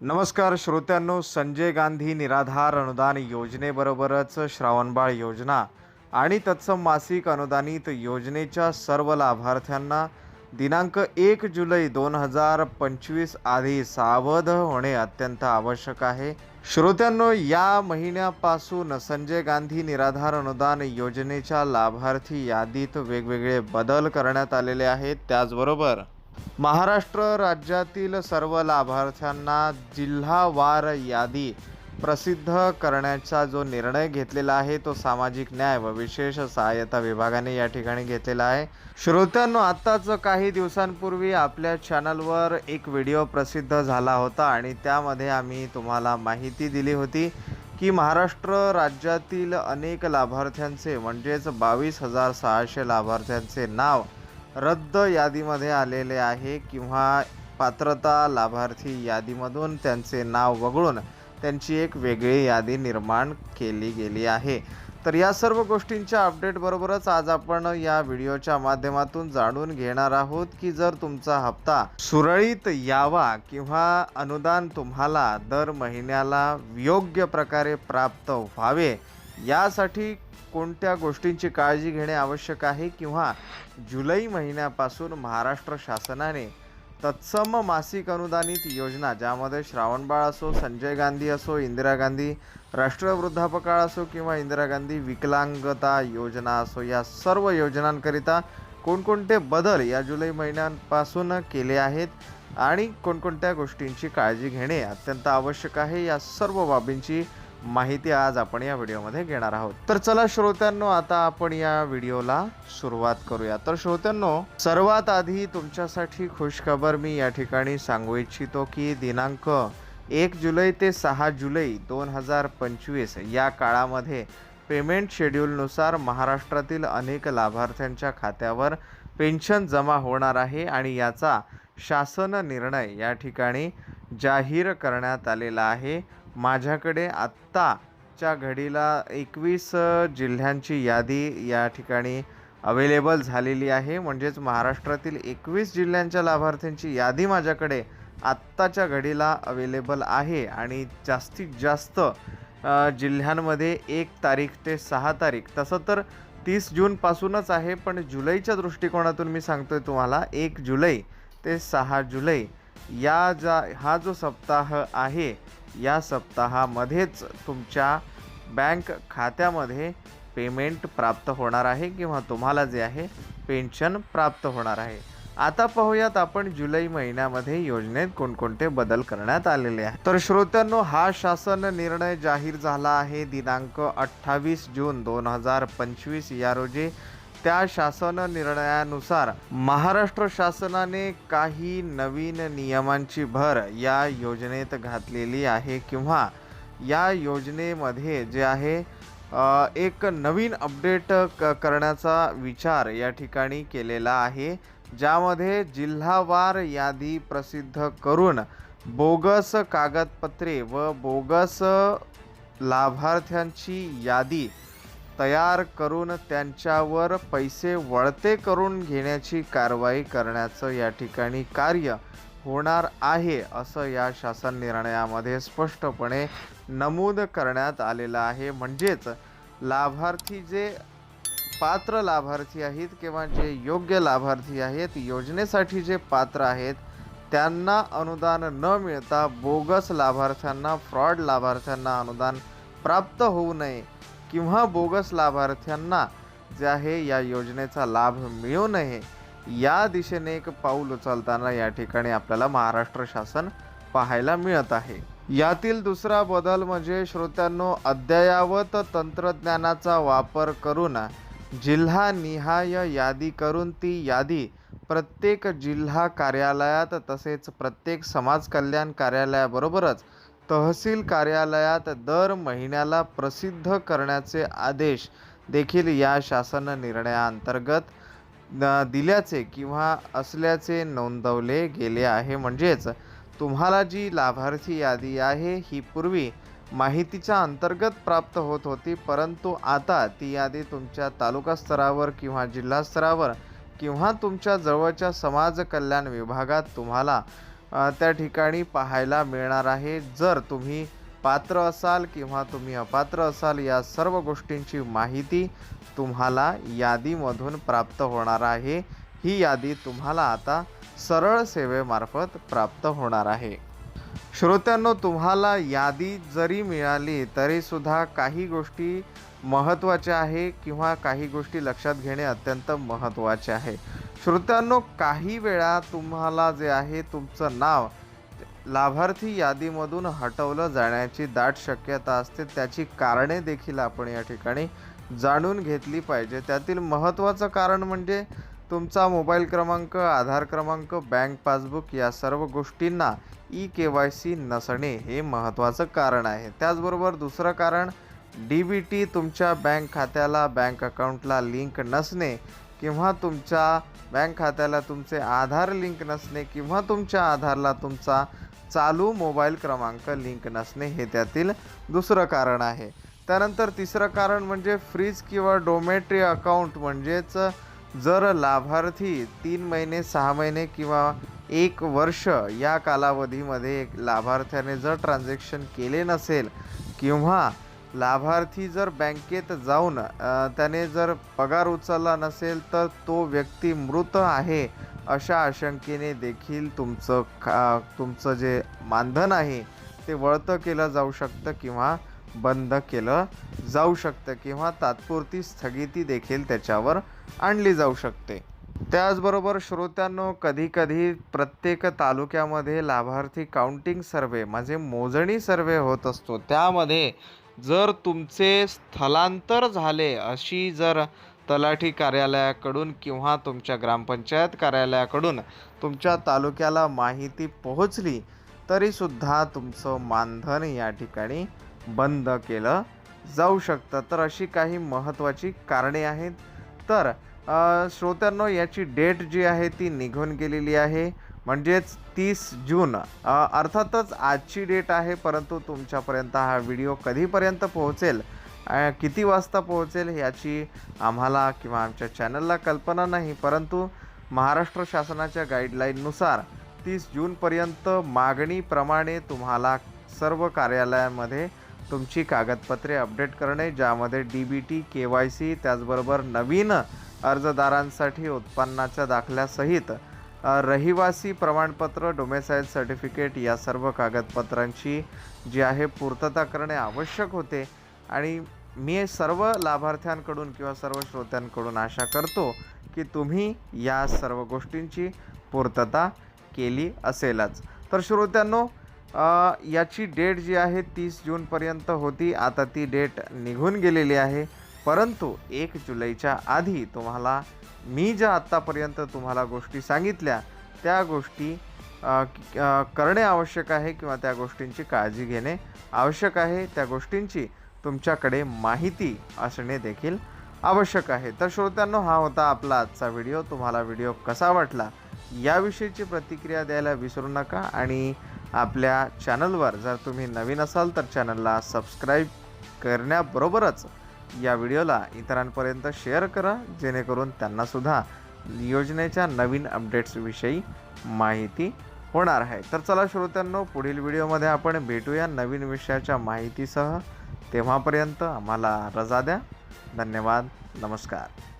नमस्कार श्रोत्यांनो संजय गांधी निराधार अनुदान योजनेबरोबरच श्रावणबाळ योजना आणि तत्सम मासिक अनुदानित योजनेच्या सर्व लाभार्थ्यांना दिनांक एक जुलै दोन हजार पंचवीस आधी सावध होणे अत्यंत आवश्यक आहे. श्रोत्यांनो या महिन्यापासून संजय गांधी निराधार अनुदान योजनेच्या लाभार्थी यादीत वेगवेगळे बदल करण्यात आलेले आहेत. त्याचबरोबर महाराष्ट्र राज्यातील सर्व लाभार्थ्यांना जिल्हावार यादी प्रसिद्ध करण्याचा जो निर्णय घेतलेला आहे तो सामाजिक न्याय व विशेष सहाय्यता विभागाने या ठिकाणी घेतलेला आहे. श्रोत्यांनो आत्ताच काही दिवसांपूर्वी आपल्या चॅनलवर एक व्हिडिओ प्रसिद्ध झाला होता आणि त्यामध्ये आम्ही तुम्हाला माहिती दिली होती की महाराष्ट्र राज्यातील अनेक लाभार्थ्यांचे म्हणजेच बावीस हजार सहाशे लाभार्थ्यांचे नाव रद्द यादीमध्ये आलेले आहे किंवा पात्रता लाभार्थी यादीमधून त्यांचे नाव वगळून त्यांची एक वेगळी यादी निर्माण केली गेली आहे. तर या सर्व गोष्टींच्या अपडेटबरोबरच आज आपण या व्हिडिओच्या माध्यमातून जाणून घेणार आहोत की जर तुमचा हप्ता सुरळीत यावा किंवा अनुदान तुम्हाला दर महिन्याला योग्य प्रकारे प्राप्त व्हावे यासाठी कोणत्या गोष्टींची काळजी घेणे आवश्यक आहे किंवा जुलै महिन्यापासून महाराष्ट्र शासनाने तत्सम मासिक अनुदानित योजना ज्यामध्ये श्रावणबाळ असो संजय गांधी असो इंदिरा गांधी राष्ट्रीय वृद्धापकाळ असो किंवा इंदिरा गांधी विकलांगता योजना असो या सर्व योजनांकरिता कोणकोणते बदल या जुलै महिन्यांपासून केले आहेत आणि कोणकोणत्या गोष्टींची काळजी घेणे अत्यंत आवश्यक आहे या सर्व बाबींची माहिती आज आपण या व्हिडिओमध्ये घेणार आहोत. तर चला श्रोत्यांनो आता आपण या व्हिडिओला सुरुवात करूया. तर श्रोत्यांनो सर्वात आधी तुमच्यासाठी खुशखबर मी या ठिकाणी सांगू इच्छितो की दिनांक एक जुलै ते सहा जुलै दोन हजार पंचवीस या काळामध्ये पेमेंट शेड्यूलनुसार महाराष्ट्रातील अनेक लाभार्थ्यांच्या खात्यावर पेन्शन जमा होणार आहे आणि याचा शासन निर्णय या ठिकाणी जाहीर करण्यात आलेला आहे. माझ्याकडे आत्ताच्या घडीला एकवीस जिल्ह्यांची यादी या ठिकाणी अवेलेबल झालेली आहे. म्हणजेच महाराष्ट्रातील एकवीस जिल्ह्यांच्या लाभार्थ्यांची यादी माझ्याकडे आत्ताच्या घडीला अवेलेबल आहे. आणि जास्तीत जास्त जिल्ह्यांमध्ये एक तारीख ते सहा तारीख. तसं तर तीस जूनपासूनच आहे पण जुलैच्या दृष्टिकोनातून मी सांगतो आहे तुम्हाला एक जुलै ते सहा जुलै या जा हा जो सप्ताह आहे या सप्ताहामध्येच तुमच्या बँक खात्यामध्ये पेमेंट प्राप्त होणार आहे किंवा तुम्हाला जे आहे पेन्शन प्राप्त होणार आहे. आता पाहूयात आपण जुलै महिन्यामध्ये योजनेत कोणकोणते बदल करण्यात आलेले आहेत. तर श्रोत्यांनो हा शासन निर्णय जाहीर झाला आहे. दिनांक अठ्ठावीस जून दोन हजार पंचवीस या रोजी त्या शासन निर्णयानुसार महाराष्ट्र शासनाने काही नवीन नियमांची भर या योजनेत घातलेली आहे किंवा या योजनेमध्ये जे आहे एक नवीन अपडेट क करण्याचा विचार या ठिकाणी केलेला आहे ज्यामध्ये जिल्हावार यादी प्रसिद्ध करून बोगस कागदपत्रे व बोगस लाभार्थ्यांची यादी तयार करून त्यांच्यावर पैसे वळते करून घेण्याची कारवाई करण्याचं या ठिकाणी कार्य होणार आहे असं या शासन निर्णयामध्ये स्पष्टपणे नमूद करण्यात आलेलं आहे. म्हणजेच लाभार्थी जे पात्र लाभार्थी आहेत किंवा जे योग्य लाभार्थी आहेत योजनेसाठी जे पात्र आहेत त्यांना अनुदान न मिळता बोगस लाभार्थ्यांना फ्रॉड लाभार्थ्यांना अनुदान प्राप्त होऊ नये. किंवा बोगस लाभार्थ्यांना जे आहे या योजनेचा लाभ मिळू नये या दिशेने एक पाऊल उचलताना या ठिकाणी आपल्याला महाराष्ट्र शासन पाहायला मिळत आहे. यातील दुसरा बदल म्हणजे श्रोत्यांनो अद्ययावत तंत्रज्ञानाचा वापर करून जिल्हा निहाय यादी करून ती यादी प्रत्येक जिल्हा कार्यालयात तसेच प्रत्येक समाज कल्याण कार्यालयाबरोबरच तहसील कार्यालयात दर महिन्याला प्रसिद्ध करण्याचे आदेश देखील या शासन निर्णयाअंतर्गत दिल्याचे किंवा असल्याचे नोंदवले गेले आहे. म्हणजेच तुम्हाला जी लाभार्थी यादी आहे ही पूर्वी माहितीच्या अंतर्गत प्राप्त होत होती परंतु आता ती यादी तुमच्या तालुका स्तरावर किंवा जिल्हा स्तरावर किंवा तुमच्या जवळच्या समाज कल्याण विभागात तुम्हाला त्या ठिकाणी पाहायला मिळणार आहे. जर तुम्ही पात्र असाल किंवा तुम्ही अपात्र असाल या सर्व गोष्टींची माहिती तुम्हाला यादीमधून प्राप्त होणार आहे. ही यादी तुम्हाला आता सरळ सेवेमार्फत प्राप्त होणार आहे. श्रोत्यांनो तुम्हाला यादी जरी मिळाली तरीसुद्धा काही गोष्टी महत्त्वाच्या आहे किंवा काही गोष्टी लक्षात घेणे अत्यंत महत्त्वाचे आहे. श्रोत्यांनो काही वेळा तुम्हाला जे आहे तुमचं नाव लाभार्थी यादीमधून हटवलं जाण्याची दाट शक्यता असते. त्याची कारणे देखील आपण या ठिकाणी जाणून घेतली पाहिजे. त्यातील महत्त्वाचं कारण म्हणजे तुमचा मोबाईल क्रमांक आधार क्रमांक बँक पासबुक या सर्व गोष्टींना ई के वाय सी नसणे हे महत्त्वाचं कारण आहे. त्याचबरोबर दुसरं कारण डी बी टी तुमच्या बँक खात्याला बँक अकाउंटला लिंक नसणे किंवा तुमच्या बँक खात्याला तुमचे आधार लिंक नसणे किंवा तुमच्या आधारला तुमचा चालू मोबाईल क्रमांक लिंक नसणे हे त्यातील दुसरं कारण आहे. त्यानंतर तिसरं कारण म्हणजे फ्रीज किंवा डोमेट्री अकाउंट म्हणजेच जर लाभार्थी तीन महिने सहा महिने किंवा एक वर्ष या कालावधीमध्ये एक लाभार्थ्याने जर ट्रान्झॅक्शन केले नसेल किंवा लाभार्थी जर बँकेत जाऊन त्याने जर पगार उचलला नसेल तर तो व्यक्ती मृत आहे अशा आशंकेने देखील तुमचं खा तुमचं जे मानधन आहे ते वळतं केलं जाऊ शकतं किंवा बंद केलं जाऊ शकतं किंवा तात्पुरती स्थगिती देखील त्याच्यावर आणली जाऊ शकते. त्याचबरोबर श्रोत्यांनो कधीकधी प्रत्येक तालुक्यामध्ये लाभार्थी काउंटिंग सर्वे म्हणजे मोजणी सर्वे होत असतो. त्यामध्ये जर तुमचे स्थलांतर झाले अशी जर तलाठी कार्यालयाकडून किंवा तुमच्या ग्रामपंचायत कार्यालयाकडून तुमच्या तालुक्याला माहिती पोहोचली तरीसुद्धा तुमचं मानधन या ठिकाणी बंद केलं जाऊ शकतं. तर अशी काही महत्त्वाची कारणे आहेत. तर श्रोत्यांनो याची डेट जी आहे ती निघून गेलेली आहे. म्हणजेच तीस जून. अर्थातच आजची डेट आहे परंतु तुमच्यापर्यंत हा व्हिडिओ कधीपर्यंत पोहोचेल किती वाजता पोहोचेल याची आम्हाला किंवा आमच्या चॅनलला कल्पना नाही. परंतु महाराष्ट्र शासनाच्या गाईडलाईननुसार तीस जूनपर्यंत मागणीप्रमाणे तुम्हाला सर्व कार्यालयामध्ये तुमची कागदपत्रे अपडेट करणे ज्यामध्ये D B T K Y C त्याचबरोबर नवीन अर्जदारांसाठी उत्पन्नाच्या दाखल्यासहित रहिवासी प्रमाणपत्र डोमेसाईल सर्टिफिकेट या सर्व कागदपत्रांची जी आहे पूर्तता करणे आवश्यक होते. आणि मी सर्व लाभार्थ्यांकडून किंवा सर्व श्रोत्यांकडून आशा करतो की तुम्ही या सर्व गोष्टींची पूर्तता केली असेलच. तर श्रोत्यांनो याची डेट जी आहे तीस जूनपर्यंत होती. आता ती डेट निघून गेलेली आहे. परंतु एक जुलैच्या आधी तुम्हाला मी ज्या आत्तापर्यंत तुम्हाला गोष्टी सांगितल्या त्या गोष्टी करणे आवश्यक आहे किंवा त्या गोष्टींची काळजी घेणे आवश्यक आहे. त्या गोष्टींची तुमच्याकडे माहिती असणे देखील आवश्यक आहे. तर श्रोत्यांनो हा होता आपला आजचा व्हिडिओ. तुम्हाला व्हिडिओ कसा वाटला याविषयीची प्रतिक्रिया द्यायला विसरू नका आणि आपल्या चॅनलवर जर तुम्ही नवीन असाल तर चॅनलला सबस्क्राईब करण्याबरोबरच या व्हिडिओला इतरांपर्यंत शेअर करा जेणेकरून त्यांनासुद्धा योजनेच्या नवीन अपडेट्सविषयी माहिती होणार आहे. तर चला श्रोत्यांनो पुढील व्हिडिओमध्ये आपण भेटूया नवीन विषयाच्या माहितीसह. तेव्हापर्यंत आम्हाला रजा द्या. धन्यवाद. नमस्कार.